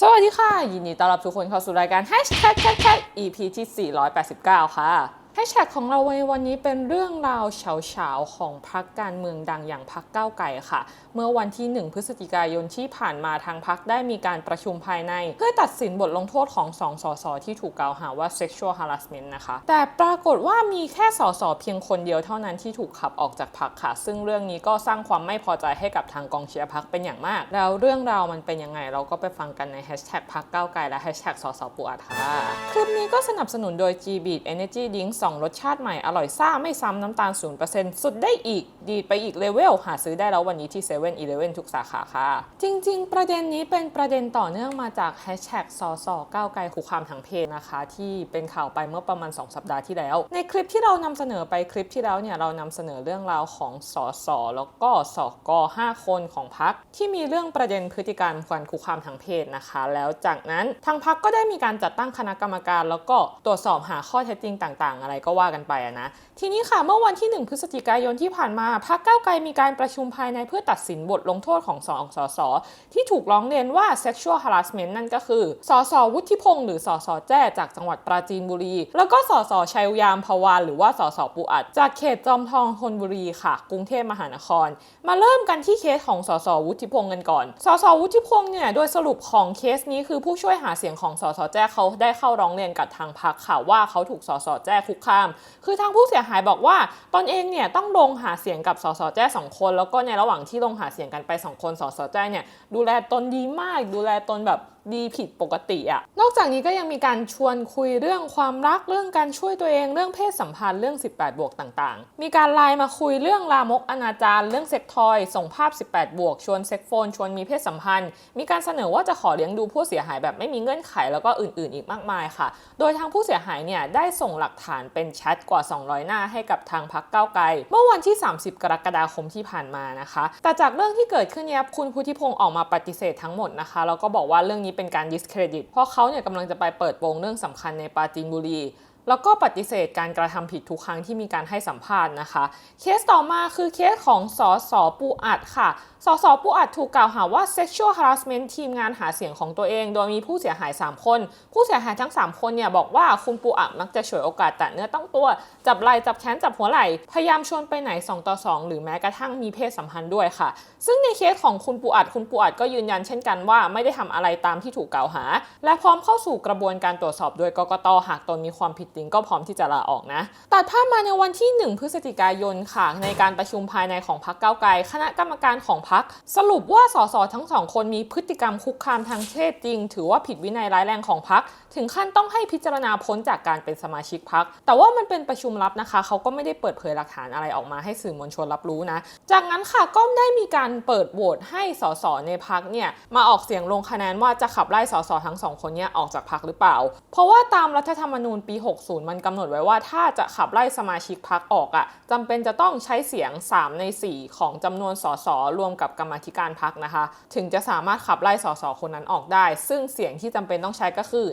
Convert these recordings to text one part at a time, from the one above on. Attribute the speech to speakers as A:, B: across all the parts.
A: สวัสดีค่ะ ยินดีต้อนรับทุกคนเข้าสู่รายการ Hashtag Tag Tag EP ที่ 489 ค่ะ แฮชแท็กของเราในวันนี้เป็นเรื่องราวเฉาๆของพรรคการเมืองดังอย่างพรรคก้าวไกลค่ะ เมื่อวันที่ 1 พฤศจิกายนที่ผ่านมาทางพรรคได้มีการประชุมภายใน เพื่อตัดสินบทลงโทษของสองสสที่ถูกกล่าวหาว่า sexual harassment นะคะ แต่ปรากฏว่ามีแค่สสเพียงคนเดียวเท่านั้นที่ถูกขับออกจากพรรคค่ะ ซึ่งเรื่องนี้ก็สร้างความไม่พอใจให้กับทางกองเชียร์พรรคเป็นอย่างมาก แล้วเรื่องราวมันเป็นยังไงเราก็ไปฟังกันในแฮชแท็กพรรคก้าวไกลและแฮชแท็กสสปูอัดค่ะคลิปนี้ก็สนับสนุนโดย G Beat Energy Drink สองรสชาติใหม่ อร่อยซ่าไม่ซ้ำน้ำตาล 0%สุดได้อีก ดีไปอีกเลเวล หาซื้อได้แล้ววันนี้ที่7 e เ e ่ e อทุกสาขาค่ะ จริง ๆ ประเด็นนี้เป็นประเด็นต่อเนื่องมาจากแฮชแท็กสอสอก้าวไกลคุกความทางเพศนะคะ ที่เป็นข่าวไปเมื่อประมาณ 2 สัปดาห์ที่แล้ว ในคลิปที่เรานำเสนอไปคลิปที่แล้วเนี่ยเรานำเสนอเรื่องราวของสอสอแล้วก็สกอ5คนของพักที่มีเรื่องประเด็นพฤติกรรมการคุกคามทางเพศนะคะ แล้วจากนั้นทางพักก็ได้มีการจัดตั้งคณะกรรมการ แล้วก็ตรวจสอบหาข้อเท็จจริงต่าง ๆ อะไรก็ว่ากันไปอะนะทีนี้ค่ะเมื่อวันที่ 1 พฤศจิกายนที่ผ่านมาพรรคก้าวไกลมีการประชุมภายในเพื่อตัดสินบทลงโทษของสองสสที่ถูกร้องเรียนว่า sexual harassment นั่นก็คือสสวุฒิพงศ์หรือสสแจ้จากจังหวัดปราจีนบุรี แล้วก็สสชัยยามพวานหรือว่าสสปูอัด จากเขตจอมทองธนบุรีค่ะ กรุงเทพมหานคร มาเริ่มกันที่เคสของสสวุฒิพงศ์กันก่อนสสวุฒิพงศ์เนี่ยโดยสรุปของเคสนี้คือผู้ช่วยหาเสียงของสสแจ้เขาได้เข้าร้องเรียนกับทางพรรคค่ะว่าเขาถูกสสแจ้คุกคาม คือทางผู้เสียหายบอกว่าตนเองเนี่ยต้องลงหาเสียงกับสสแจ้สองคน แล้วก็ในระหว่างที่ลงหาเสียงกันไปสองคนสสแจ้เนี่ยดูแลตนดีมากดูแลตนแบบ ดีผิดปกติอะนอกจากนี้ก็ยังมีการชวนคุยเรื่องความรักเรื่องการช่วยตัวเองเรื่องเพศสัมพันธ์เรื่อง 18 บวกต่างๆ มีการไลน์มาคุยเรื่องลามกอนาจารเรื่องเซ็กทอย ส่งภาพ 18 บวก ชวนเซ็กโฟน ชวนมีเพศสัมพันธ์ มีการเสนอว่าจะขอเลี้ยงดูผู้เสียหายแบบไม่มีเงื่อนไขแล้วก็อื่นๆ อีกมากมายค่ะ โดยทางผู้เสียหายเนี่ยได้ส่งหลักฐานเป็นแชทกว่า 200 หน้าให้กับทางพักเก้าไกล เมื่อวันที่ 30 กรกฎาคมที่ผ่านมานะคะ แต่จากเรื่องที่เกิดขึ้นเนี่ยคุณพุทธิพงศ์ออกมาปฏิเสธทั้งหมดนะคะแล้วก็บอกว่าเรื่องนี้เป็นการดิสเครดิต เพราะเขาเนี่ยกำลังจะไปเปิดโปงเรื่องสำคัญในปราจีนบุรี แล้วก็ปฏิเสธการกระทำผิดทุกครั้งที่มีการให้สัมภาษณ์นะคะ เคสต่อมาคือเคสของสอสอปูอัดค่ะสสปูอัดถูกกล่าวหาว่า sexual harassment ทีมงานหาเสียงของตัวเอง โดยมีผู้เสียหาย 3 คน ผู้เสียหายทั้ง 3 คนเนี่ยบอกว่าคุณปูอัดมักจะฉวยโอกาสแตะเนื้อต้องตัว จับไหล่จับแขนจับหัวไหล่ พยายามชวนไปไหน 2 ต่อ 2 หรือแม้กระทั่งมีเพศสัมพันธ์ด้วยค่ะ ซึ่งในเคสของคุณปูอัดคุณปูอัดก็ยืนยันเช่นกันว่าไม่ได้ทำอะไรตามที่ถูกกล่าวหา และพร้อมเข้าสู่กระบวนการตรวจสอบโดยกกตหากตนมีความผิดริงก็พร้อมที่จะลาออกนะ แตัดภาพมาในวันที่ 1 พฤศจิกายนค่ะในการประชุมภายในของพรรคก้าไกล คณะกรรมการของพรรคสรุปว่าสสทั้งสองคนมีพฤติกรรมคุกคามทางเพศจริง ถือว่าผิดวินัยร้ายแรงของพรรคถึงขั้นต้องให้พิจารณาพ้นจากการเป็นสมาชิกพรรคแต่ว่ามันเป็นประชุมลับนะคะ เขาก็ไม่ได้เปิดเผยหลักฐานอะไรออกมาให้สื่อมวลชนรับรู้นะ จากนั้นค่ะก็ได้มีการเปิดโหวตให้สสในพรรคเนี่ยมาออกเสียงลงคะแนนว่าจะขับไล่สสทั้งสองคนเนี้ออกจากพรรคหรือเปล่า เพราะว่าตามรัฐธรรมนูญปี60 มันกำหนดไว้ว่าถ้าจะขับไล่สมาชิกพรรคออกอะ่ะจำเป็นจะต้องใช้เสียง 3 ใน 4 ของจำนวนสสรวมกับกรรมธิการพรรคนะคะ ถึงจะสามารถขับไล่สสคนนั้นออกได้ ซึ่งเสียงที่จำเป็นต้องใช้ก็คือ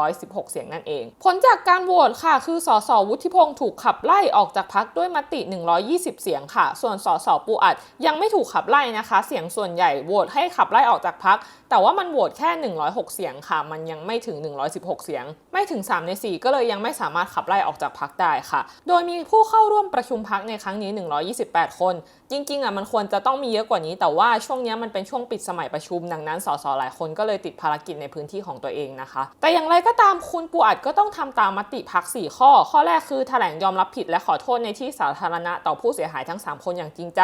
A: 116 เสียงนั่นเอง ผลจากการโหวตค่ะ คือสสวุฒิพงศ์ถูกขับไล่ออกจากพรรคด้วยมติ 120 เสียงค่ะ ส่วนสสปูอัดยังไม่ถูกขับไล่นะคะ เสียงส่วนใหญ่โหวตให้ขับไล่ออกจากพรรคแต่ว่ามันโหวตแค่ 106 เสียงค่ะ มันยังไม่ถึง 116 เสียง ไม่ถึง 3 ใน 4 ก็เลยยังไม่สามารถขับไล่ออกจากพักได้ค่ะ โดยมีผู้เข้าร่วมประชุมพักในครั้งนี้ 128 คน จริงๆอะมันควรจะต้องมีเยอะกว่านี้ แต่ว่าช่วงนี้มันเป็นช่วงปิดสมัยประชุมดังนั้นสสหลายคนก็เลยติดภารกิจในพื้นที่ของตัวเองนะคะ แต่อย่างไรก็ตามคุณปูอัดก็ต้องทำตามมติพัก4ข้อ ข้อแรกคือแถลงยอมรับผิดและขอโทษในที่สาธารณะต่อผู้เสียหายทั้ง 3 คนอย่างจริงใจ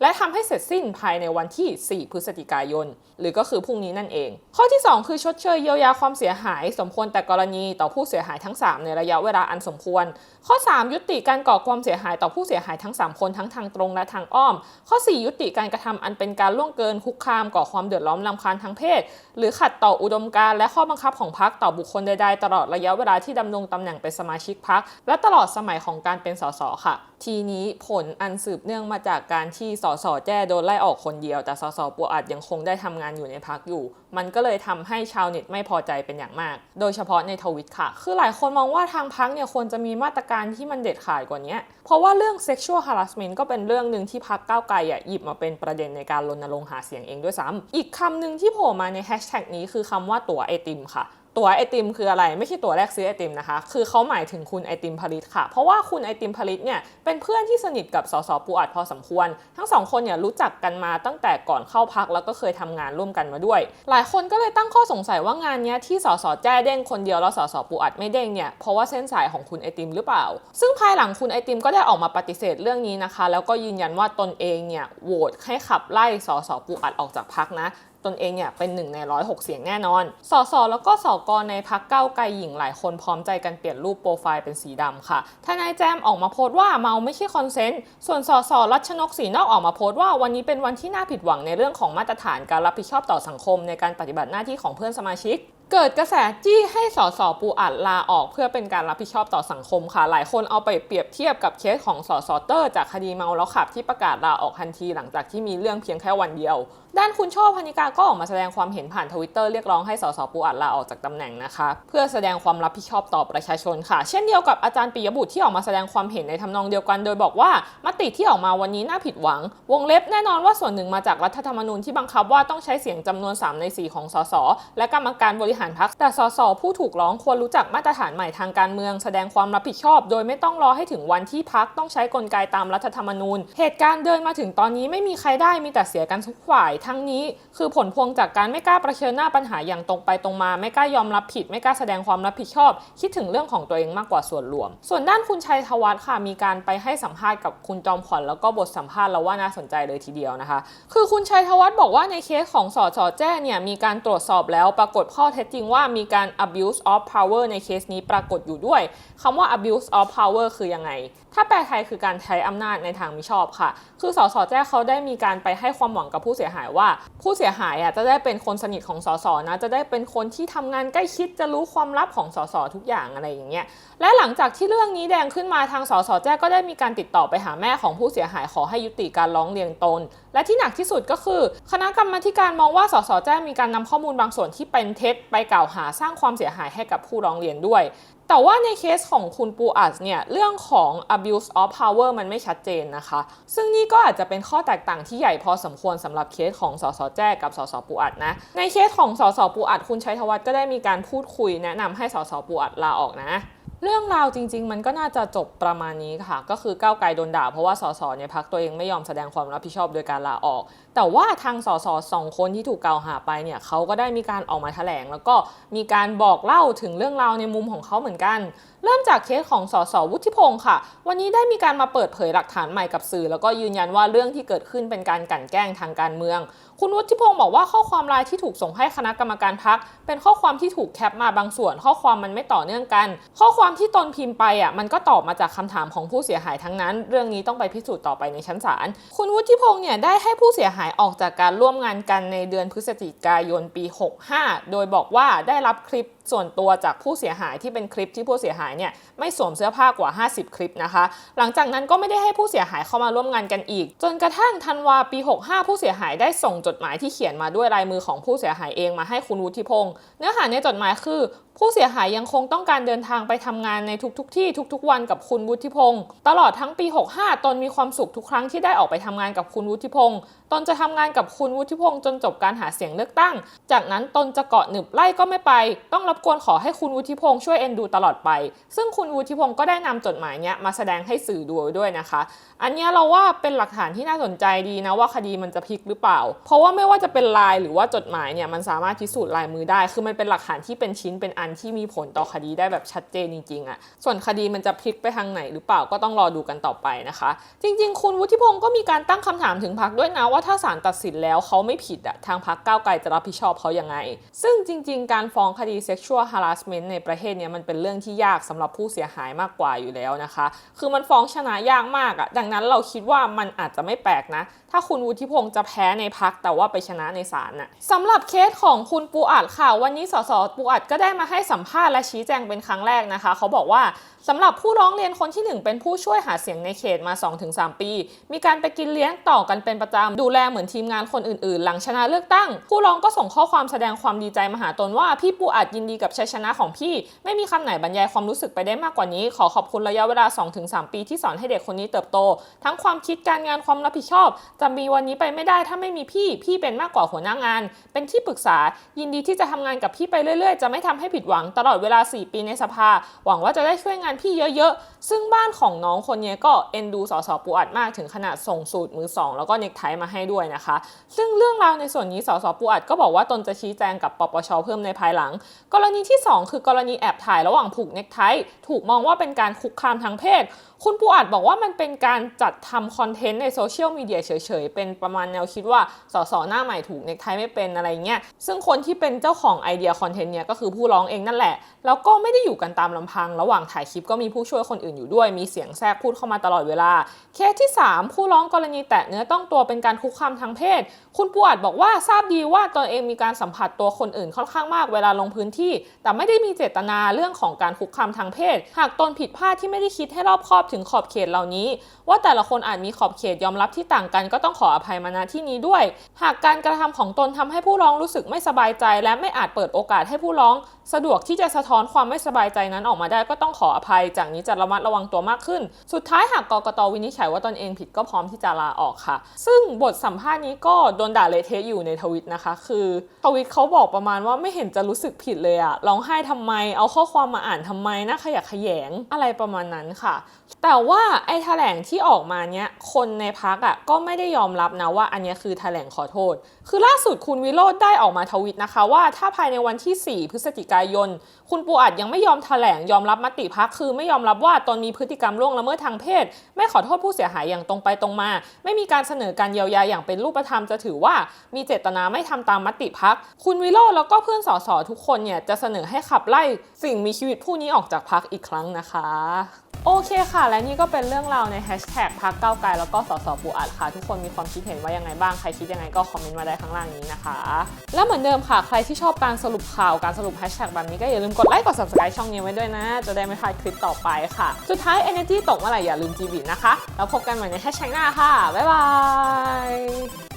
A: และทำให้เสร็จสิ้นภายในวันที่ 4 พฤศจิกายน หรือก็คือพรุ่งนี้นั่นเอง ข้อที่ 2 คือชดเชยเยียวยาความเสียหาย สมควรแต่กรณีต่อผู้เสียหายทั้ง 3 ในระยะเวลาอันสมควร ข้อ 3 ยุติการก่อความเสียหายต่อผู้เสียหายทั้ง 3 คนทั้งทางตรงและทางอ้อม ข้อ 4 ยุติการกระทำอันเป็นการล่วงเกินคุกคามก่อความเดือดร้อนรำคาญทางเพศ หรือขัดต่ออุดมการณ์และข้อบังคับของพรรคต่อบุคคลใดๆ ตลอดระยะเวลาที่ดำรงตำแหน่งเป็นสมาชิกพรรคและตลอดสมัยของการเป็นสสค่ะ ทีนี้ผลอันสืบเนื่องมาจากการที่สสแจ้โดนไล่ออกคนเดียว แต่สสปูอัดยังคงได้ทำงานอยู่ในพักอยู่ มันก็เลยทำให้ชาวเน็ตไม่พอใจเป็นอย่างมาก โดยเฉพาะในทวิตค่ะ คือหลายคนมองว่าทางพักเนี่ยควรจะมีมาตรการที่มันเด็ดขาดกว่านี้เพราะว่าเรื่อง sexual harassment ก็เป็นเรื่องหนึ่งที่พพักก้าวไกลอะหยิบมาเป็นประเด็นในการรณรงค์หาเสียงเองด้วยซ้ำอีกคำหนึ่งที่โผล่มาในแฮชแท็กนี้คือคำว่าตั๋วไอติมค่ะ ตั๋วไอติมคืออะไร ไม่ใช่ตั๋วแรกซื้อไอติมนะคะ คือเขาหมายถึงคุณไอติมผลิตค่ะ เพราะว่าคุณไอติมผลิตเนี่ยเป็นเพื่อนที่สนิทกับสสปูอัดพอสมควร ทั้งสองคนเนี่ยรู้จักกันมาตั้งแต่ก่อนเข้าพักแล้วก็เคยทำงานร่วมกันมาด้วย หลายคนก็เลยตั้งข้อสงสัยว่างานเนี้ยที่สสแจ้เด้งคนเดียวแล้วสสปูอัดไม่เด้งเนี่ยเพราะว่าเส้นสายของคุณไอติมหรือเปล่า ซึ่งภายหลังคุณไอติมก็ได้ออกมาปฏิเสธเรื่องนี้นะคะ แล้วก็ยืนยันว่าตนเองเนี่ยโหวตให้ขับไล่สสปูอัดออกจากพักนะ ตนเองเนี่ยเป็นหนึ่งในร้อยหกเสียงแน่นอน สสแล้วก็สกในพักเก้าไกลหญิงหลายคนพร้อมใจกันเปลี่ยนรูปโปรไฟล์เป็นสีดำค่ะทนายแจมออกมาโพสต์ว่าเมาไม่ใช่คอนเซนต์ ส่วนสสรัชนกศรีนอกออกมาโพสต์ว่าวันนี้เป็นวันที่น่าผิดหวังในเรื่องของมาตรฐานการรับผิดชอบต่อสังคมในการปฏิบัติหน้าที่ของเพื่อนสมาชิก เกิดกระแสจี้ให้สสปูอัดลาออกเพื่อเป็นการรับผิดชอบต่อสังคมค่ะ หลายคนเอาไปเปรียบเทียบกับเคสของสสเตอร์จากคดีเมาแล้วขับที่ประกาศลาออกทันทีหลังจากที่มีเรื่องเพียงแค่วันเดียว ด้านคุณช่อพนิกาก็ออกมาแสดงความเห็นผ่านทวิตเตอร์เรียกร้องให้สสปูอัดลาออกจากตำแหน่งนะคะ เพื่อแสดงความรับผิดชอบต่อประชาชนค่ะ เช่นเดียวกับอาจารย์ปิยบุตรที่ออกมาแสดงความเห็นในทำนองเดียวกัน โดยบอกว่ามติที่ออกมาวันนี้น่าผิดหวัง วงเล็บแน่นอนว่าส่วนหนึ่งมาจากรัฐธรรมนูญที่บังคับว่าต้องใช้เสียงจำนวน 3 ใน 4 ของสสและกรรมการบริหารพรรคแต่สสผู้ถูกร้องควรรู้จักมาตรฐานใหม่ทางการเมือง แสดงความรับผิดชอบ โดยไม่ต้องรอให้ถึงวันที่พักต้องใช้กลไกตามรัฐธรรมนูญ เหตุการณ์เดินมาถึงตอนนี้ไม่มีใครได้มีแต่เสียกันทุกฝ่ายทั้งนี้ คือผลพวงจากการไม่กล้าประชิญหน้าปัญหาอย่างตรงไปตรงมา ไม่กล้ายอมรับผิด ไม่กล้าแสดงความรับผิดชอบ คิดถึงเรื่องของตัวเองมากกว่าส่วนรวม ส่วนด้านคุณชัยธวัฒน์ค่ะมีการไปให้สัมภาษณ์กับคุณจอมขวัญแล้วก็บทสัมภาษณ์แล้วว่าน่าสนใจเลยทีเดียวนะคะ คือคุณชัยธวัฒน์บอกว่าในเคสของสอสอแจ้เนี่ยมีการตรวจสอบแล้วปรากฏข้อเท็จจริงว่ามีการ abuse of power ในเคสนี้ปรากฏอยู่ด้วยคำว่า abuse of power คือยังไง ถ้าแปลไทยคือการใช้อำนาจในทางมิชอบค่ะ คือสสแจ้เขาได้มีการไปให้ความหวังกับผู้เสียหายว่า ผู้เสียหายอะจะได้เป็นคนสนิทของสสนะ จะได้เป็นคนที่ทำงานใกล้ชิดจะรู้ความลับของสสทุกอย่างอะไรอย่างเงี้ย และหลังจากที่เรื่องนี้แดงขึ้นมาทางสสแจ้ก็ได้มีการติดต่อไปหาแม่ของผู้เสียหายขอให้ยุติการร้องเรียนตน และที่หนักที่สุดก็คือ คณะกรรมาการมองว่าสสแจ้มีการนำข้อมูลบางส่วนที่เป็นเท็จไปกล่าวหาสร้างความเสียหายให้กับผู้ร้องเรียนด้วย แต่ว่าในเคสของคุณปูอัดเนี่ยเรื่องของ abuse of power มันไม่ชัดเจนนะคะ ซึ่งนี่ก็อาจจะเป็นข้อแตกต่างที่ใหญ่พอสมควรสำหรับเคสของสสแจ้กับสสปูอัดนะ ในเคสของสสปูอัดคุณชัยธวัฒน์ก็ได้มีการพูดคุยแนะนำให้สสปูอัดลาออกนะ เรื่องราวจริง ๆ มันก็น่าจะจบประมาณนี้ค่ะ ก็คือก้าวไกลโดนด่าเพราะว่าสสเนี่ยพักตัวเองไม่ยอมแสดงความรับผิดชอบโดยการลาออก แต่ว่าทางสสสองคนที่ถูกกล่าวหาไปเนี่ยเขาก็ได้มีการออกมาแถลง แล้วก็มีการบอกเล่าถึงเรื่องราวในมุมของเขาเหมือนกัน เริ่มจากเคสของสสวุฒิพงศ์ค่ะ วันนี้ได้มีการมาเปิดเผยหลักฐานใหม่กับสื่อ แล้วก็ยืนยันว่าเรื่องที่เกิดขึ้นเป็นการกลั่นแกล้งทางการเมือง คุณวุฒิพงศ์บอกว่าข้อความไลน์ที่ถูกส่งให้คณะกรรมการพักเป็นข้อความที่ถูกแคปมาบางส่วน ข้อความมันไม่ต่อเนื่องกัน ข้อความที่ตนพิมพ์ไปอะมันก็ตอบมาจากคำถามของผู้เสียหายทั้งนั้น เรื่องนี้ต้องไปพิสูจน์ต่อไปในชั้นศาลคุณวุฒิพงศ์เนี่ยได้ให้ผู้เสียหายออกจากการร่วมงานกันในเดือนพฤศจิกายนปี 65 โดยบอกว่าได้รับคลิป ส่วนตัวจากผู้เสียหายที่เป็นคลิปที่ผู้เสียหายเนี่ยไม่สวมเสื้อผ้ากว่า 50 คลิปนะคะ หลังจากนั้นก็ไม่ได้ให้ผู้เสียหายเข้ามาร่วมงานกันอีก จนกระทั่งธันวาปี 65 ผู้เสียหายได้ส่งจดหมายที่เขียนมาด้วยลายมือของผู้เสียหายเองมาให้คุณวุฒิพงศ์เนื้อหาในจดหมายคือ ผู้เสียหายยังคงต้องการเดินทางไปทำงานในทุกๆทที่ทุกๆ วันกับคุณวุฒิพงศ์ตลอดทั้งปี 65 ตนมีความสุขทุกครั้งที่ได้ออกไปทำงานกับคุณวุฒิพงศ์ตนจะทำงานกับคุณวุฒิพงศ์จนจบการหาเสียงเลือกตั้ง จากนั้นตนจะเกาะหนึบไล่ก็ไม่ไป ต้องรับกวนขอให้คุณวุฒิพงศ์ช่วยเอ็นดูตลอดไป ซึ่งคุณวุฒิพงศ์ก็ได้นำจดหมายเนี้ยมาแสดงให้สื่อดูด้วยนะคะ อันนี้เราว่าเป็นหลักฐานที่น่าสนใจดีนะว่าคดีมันจะพลิกหรือเปล่า เพราะว่าไม่ว่าจะเป็นลายหรือว่าจดหมายเนี่ยมันสามารถพิสูจน์ลายมือได้ คือมันเป็นหลักฐานที่เป็นชิ้นเป็นอันที่มีผลต่อคดีได้แบบชัดเจนจริงๆอะส่วนคดีมันจะพลิกไปทางไหนหรือเปล่าก็ต้องรอดูกันต่อไปนะคะ จริง ๆ คุณวุฒิพงศ์ก็มีการตั้งคำถามถึงพักด้วยนะว่าถ้าศาลตัดสินแล้วเขาไม่ผิดอะทางพักก้าวไกลจะรับผิดชอบเขายังไง ซึ่งจริง ๆ การฟ้องคดี sexual harassment ในประเทศเนี้ยมันเป็นเรื่องที่ยากสำหรับผู้เสียหายมากกว่าอยู่แล้วนะคะ คือมันฟ้องชนะยากมากอะดังนั้นเราคิดว่ามันอาจจะไม่แปลกนะ ถ้าคุณวุฒิพงศ์จะแพ้ในพักแต่ว่าไปชนะในศาลน่ะสำหรับเคสของคุณปูอัดค่ะ วันนี้สสปูอัดก็ได้มาให้สัมภาษณ์และชี้แจงเป็นครั้งแรกนะคะ เขาบอกว่าสำหรับผู้ร้องเรียนคนที่ 1 เป็นผู้ช่วยหาเสียงในเขตมา 2-3 ปี มีการไปกินเลี้ยงต่อกันเป็นประจำดูแลเหมือนทีมงานคนอื่นๆ หลังชนะเลือกตั้ง ผู้ร้องก็ส่งข้อความแสดงความดีใจมาหาตนว่าพี่ปูอัดยินดีกับชัยชนะของพี่ ไม่มีคำไหนบรรยายความรู้สึกไปได้มากกว่านี้ ขอขอบคุณระยะเวลา 2-3 ปีที่สอนให้เด็กคนนี้เติบโต ทั้งความคิดการงานความรับผิดชอบจะมีวันนี้ไปไม่ได้ถ้าไม่มีพี่ พี่เป็นมากกว่าหัวหน้างาน เป็นที่ปรึกษา ยินดีที่จะทำงานกับพี่ไปเรื่อย ๆ จะไม่ทำให้ผิดหวังตลอดเวลา 4 ปีในสภา หวังว่าจะได้ช่วยงานพี่เยอะๆ ซึ่งบ้านของน้องคนนี้ก็เอ็นดูสสปูอัดมากถึงขนาดส่งสูตรมือสองแล้วก็เน็กไทมาให้ด้วยนะคะ ซึ่งเรื่องราวในส่วนนี้สสปูอัดก็บอกว่าตนจะชี้แจงกับปปชเพิ่มในภายหลัง กรณีที่ 2 คือกรณีแอบถ่ายระหว่างผูกเน็กไทถูกมองว่าเป็นการคุกคามทางเพศ คุณปูอัดบอกว่ามันเป็นการจัดทำคอนเทนต์ในโซเชียลมีเดียเฉยๆ เป็นประมาณแนวคิดว่าสสหน้าใหม่ถูกเน็กไทไม่เป็นอะไรเงี้ย ซึ่งคนที่เป็นเจ้าของไอเดียคอนเทนต์เนี่ยก็คือผู้ร้องเองนั่นแหละ แล้วก็ไม่ได้อยู่กันตามลำพัง ระหว่างถ่ายคลิปก็มีผู้ช่วยคนอื่นอยู่ด้วย มีเสียงแทรกพูดเข้ามาตลอดเวลา เคสที่ 3 ผู้ร้องกรณีแตะเนื้อต้องตัวเป็นการคุกคามทางเพศ คุณปูอัดบอกว่าทราบดีว่าตนเองมีการสัมผัสตัวคนอื่นค่อนข้างมากเวลาลงพื้นที่ แต่ไม่ได้มีเจตนาเรื่องของการคุกคามทางเพศ หากตนผิดพลาดที่ไม่ได้คิดให้รอบคอบถึงขอบเขตเหล่านี้ ว่าแต่ละคนอาจมีขอบเขตยอมรับที่ต่างกันก็ต้องขออภัยมาณที่นี้ด้วย หากการกระทำของตนทำให้ผู้ร้องรู้สึกไม่สบายใจ และไม่อาจเปิดโอกาสให้ผู้ร้อง สะดวกที่จะสะท้อนความไม่สบายใจนั้นออกมาได้ก็ต้องขออภัย จากนี้จะระมัดระวังตัวมากขึ้น สุดท้ายหากกกตวินิจฉัยว่าตนเองผิดก็พร้อมที่จะลาออกค่ะ ซึ่งบทสัมภาษณ์นี้ก็โดนด่าเละเทะอยู่ในทวิตนะคะ คือทวิตเขาบอกประมาณว่าไม่เห็นจะรู้สึกผิดเลยอะร้องไห้ทำไม เอาข้อความมาอ่านทำไมน่าขยะแขยงอะไรประมาณนั้นค่ะ แต่ว่าไอ้แถลงที่ออกมาเนี้ยคนในพักอะก็ไม่ได้ยอมรับนะว่าอันนี้คือแถลงขอโทษ คือล่าสุดคุณวิโรธได้ออกมาทวิตนะคะ ว่าถ้าภายในวันที่ 4 พฤศจิกายน คุณปูอัดยังไม่ยอมแถลงยอมรับมติพักคือไม่ยอมรับว่าตนมีพฤติกรรมล่วงละเมิดทางเพศ ไม่ขอโทษผู้เสียหายอย่างตรงไปตรงมา ไม่มีการเสนอการเยียวยาอย่างเป็นรูปธรรมจะถือว่ามีเจตนาไม่ทำตามมติพัก คุณวิโรจน์แล้วก็เพื่อนสสทุกคนเนี่ยจะเสนอให้ขับไล่สิ่งมีชีวิตผู้นี้ออกจากพักอีกครั้งนะคะโอเคค่ะ และนี่ก็เป็นเรื่องราวในแฮชแท็กพักเก้าไกลแล้วก็สสปูอัดค่ะ ทุกคนมีความคิดเห็นว่ายังไงบ้างใครคิดยังไงก็คอมเมนต์มาได้ข้างล่างนี้นะคะ แล้วเหมือนเดิมค่ะ ใครที่ชอบการสรุปข่าวการสรุปแฮชแท็กแบบนี้ก็อย่าลืมกดไลค์กด subscribe ช่องนี้ไว้ด้วยนะ จะได้ไม่พลาดคลิปต่อไปค่ะ สุดท้าย energy ตกเมื่อไหร่อย่าลืมจีบีนะคะ แล้วพบกันใหม่ในแฮชแท็กหน้าค่ะบ๊ายบาย